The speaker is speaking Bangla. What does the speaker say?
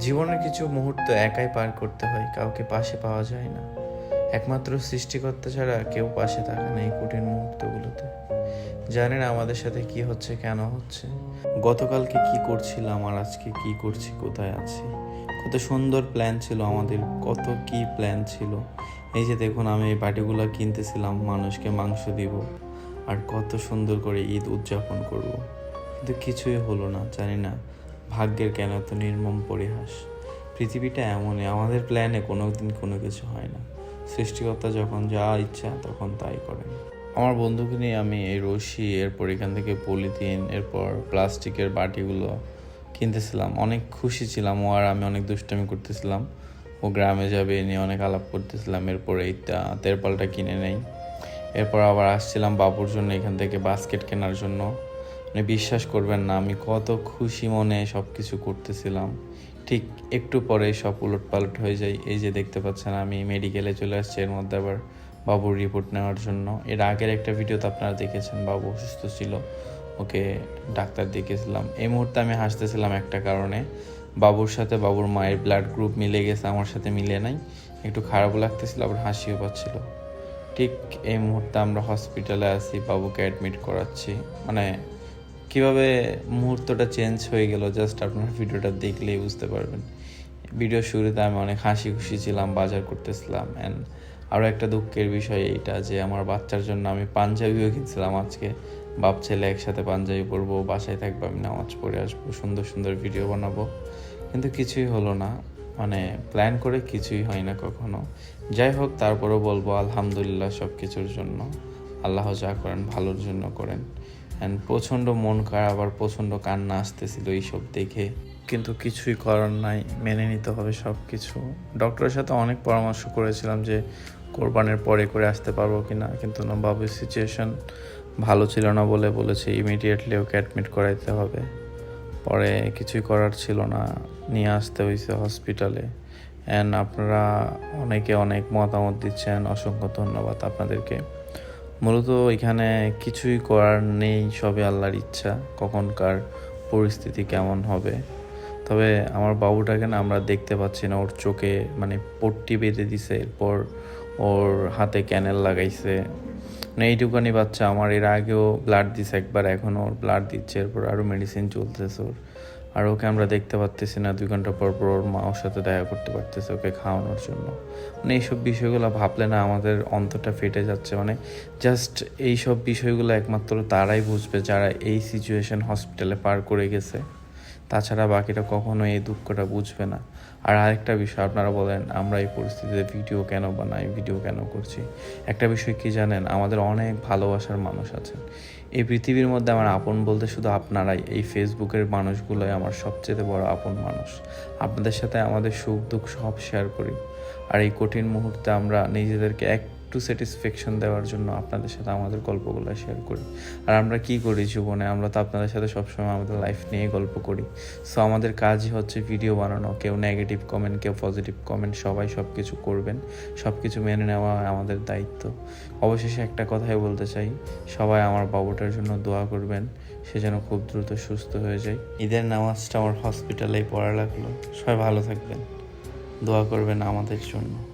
জীবনের কিছু মুহূর্ত একাই পার করতে হয়, কাউকে পাশে পাওয়া যায় না। একমাত্র সৃষ্টিকর্তা ছাড়া কেউ পাশে থাকে না এই কঠিন মুহূর্তগুলোতে। জানি না আমাদের সাথে কি হচ্ছে, কেন হচ্ছে? গতকালকে কি করছিলাম আর আজকে কি করছি, কোথায় আছি? কত সুন্দর প্ল্যান ছিল আমাদের, কত কি প্ল্যান ছিল। এই যে দেখুন, আমি এই বাটিগুলো কিনতেছিলাম, মানুষকে মাংস দিব আর কত সুন্দর করে ঈদ উদযাপন করব। কিন্তু কিছুই হলো না, জানি না। ভাগ্যের কেন এত নির্মম পরিহাস? পৃথিবীটা এমনই, আমাদের প্ল্যানে কোনো দিন কোনো কিছু হয় না। সৃষ্টিকর্তা যখন যা ইচ্ছা তখন তাই করেন। আমার বন্ধুকে নিয়ে আমি এই রশি, এরপর এখান থেকে পলিথিন, এরপর প্লাস্টিকের বাটিগুলো কিনতেছিলাম। অনেক খুশি ছিলাম ও আর আমি অনেক দুষ্টামি করতেছিলাম। ও গ্রামে যাবে, এ নিয়ে অনেক আলাপ করতেছিলাম। এরপর এই তেরপালটা কিনে নেই। এরপর আবার আসছিলাম বাবুর জন্য এখান থেকে বাস্কেট কেনার জন্য। বিশ্বাস করবেন না, আমি কত খুশি মনে সব কিছু করতেছিলাম। ঠিক একটু পরে সব উলট পালট হয়ে যায়। এই যে দেখতে পাচ্ছেন, আমি মেডিকেলে চলে আসছি, এর মধ্যে আবার বাবুর রিপোর্ট নেওয়ার জন্য। এর আগের একটা ভিডিওতে আপনারা দেখেছেন, বাবু অসুস্থ ছিল। ওকে ডাক্তার দেখিয়েছিলাম। এই মুহূর্তে আমি হাসতেছিলাম একটা কারণে। বাবুর সাথে বাবুর মায়ের ব্লাড গ্রুপ মিলে গেছে, আমার সাথে মিলে নাই। একটু খারাপও লাগতেছিল, আবার হাসিও পাচ্ছিল। ঠিক এই মুহূর্তে আমরা হসপিটালে আছি, বাবুকে অ্যাডমিট করাচ্ছি। মানে কীভাবে মুহূর্তটা চেঞ্জ হয়ে গেল? জাস্ট আপনারা ভিডিওটা দেখলেই বুঝতে পারবেন। ভিডিও শুরুতে আমি অনেক হাসি খুশি ছিলাম, বাজার করতেছিলাম অ্যান্ড আরও একটা দুঃখের বিষয় এইটা যে আমার বাচ্চার জন্য আমি পাঞ্জাবিও কিনছিলাম আজকে। বাপ, ছেলে একসাথে পাঞ্জাবি পরবো, বাসায় থাকব, আমি নামাজ পড়ে আসব, সুন্দর সুন্দর ভিডিও বানাবো। কিন্তু কিছুই হলো না। মানে প্ল্যান করে কিছুই হয় না কখনো। যাই হোক, তারপরেও বলব আলহামদুলিল্লাহ সব কিছুর জন্য। আল্লাহ যা করেন ভালোর জন্য করেন। অ্যান্ড প্রচণ্ড মন খারাপ আর প্রচণ্ড কান্না আসতেছিল এইসব দেখে। কিন্তু কিছুই করার নাই, মেনে নিতে হবে সব কিছু ডক্টরের সাথে অনেক পরামর্শ করেছিলাম যে কোরবানের পরে করে আসতে পারব কি না কিন্তু না, বাবুর সিচুয়েশন ভালো ছিল না বলে বলেছে ইমিডিয়েটলি ওকে অ্যাডমিট করাইতে হবে। পরে কিছুই করার ছিল না, নিয়ে আসতে হয়েছে হসপিটালে অ্যান্ড আপনারা অনেকে অনেক মতামত দিচ্ছেন, অসংখ্য ধন্যবাদ আপনাদেরকে। মূলত এখানে কিছুই করার নেই সবে আল্লাহর ইচ্ছা, কখনকার পরিস্থিতি কেমন হবে। তবে আমার বাবুটাকে না আমরা দেখতে পাচ্ছি না, ওর চোখে মানে পট্টি বেঁধে দিছে, এরপর ওর হাতে ক্যানেল লাগাইছে। মানে এইটুকানি বাচ্চা, আমার এর আগেও ব্লাড দিছে একবার এখন ওর ব্লাড দিচ্ছে, এরপর আরও মেডিসিন চলতেছে ওর। আর ওকে আমরা দেখতে পারতেছি না, দুই ঘণ্টা পর পর ওর মা ওর সাথে দেখা করতে পারতেছে ওকে খাওয়ানোর জন্য। মানে এইসব বিষয়গুলো ভাবলে না আমাদের অন্তরটা ফেটে যাচ্ছে। মানে জাস্ট এইসব বিষয়গুলো একমাত্র তারাই বুঝবে যারা এই সিচুয়েশন হসপিটালে পার করে গেছে। তাছাড়া বাকিটা কখনো এই দুঃখটা বুঝবে না। আর আরেকটা বিষয়, আপনারা বলেন, আমরা এই পরিস্থিতিতে ভিডিও কেন বানাই, ভিডিও কেন করছি? একটা বিষয় কি জানেন, আমাদের অনেক ভালোবাসার মানুষ আছেন। এই পৃথিবীর মধ্যে আমার আপন বলতে শুধু আপনারাই, এই ফেসবুকের মানুষগুলোই আমার সবচেয়ে বড় আপন মানুষ। আপনাদের সাথে আমাদের সুখ দুঃখ সব শেয়ার করি। আর এই কঠিন মুহূর্তে আমরা নিজেদেরকে একটু স্যাটিসফ্যাকশন দেওয়ার জন্য আপনাদের সাথে আমাদের গল্পগুলো শেয়ার করি। আর আমরা কি করি জীবনে? আমরা তো আপনাদের সাথে সবসময় আমাদের লাইফ নিয়ে গল্প করি। সো আমাদের কাজই হচ্ছে ভিডিও বানানো। কেউ নেগেটিভ কমেন্ট কেউ পজিটিভ কমেন্ট সবাই সব কিছু করবেন। সব কিছু মেনে নেওয়া আমাদের দায়িত্ব। অবশেষে একটা কথাই বলতে চাই, সবাই আমার বাবুটার জন্য দোয়া করবেন, সে যেন খুব দ্রুত সুস্থ হয়ে যায়। ঈদের নামাজটা আমার হসপিটালেই পড়া লাগল। সবাই ভালো থাকবেন। দোয়া করবেন আমাদের জন্য।